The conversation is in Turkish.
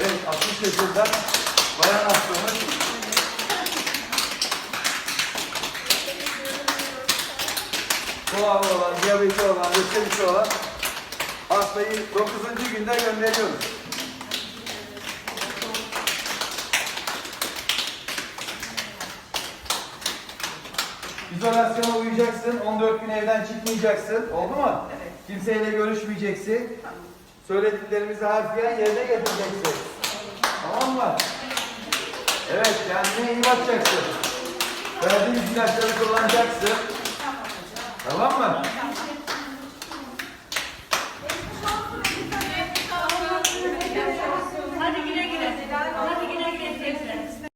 Evet, 60 yaşında bayan aslanı. Kulağlı olan, diyabeti olan, gösterisi olan hastayı 9. günde gönderiyoruz. İzolasyona uyacaksın, 14 gün evden çıkmayacaksın. Oldu mu? Evet. Kimseyle görüşmeyeceksin. Tamam. Söylediklerimizi harfiyen yerine getireceksin. Tamam mı? Evet, kendine iyi bakacaksın. Verdiğimiz ilaçları kullanacaksın. Tamam mı?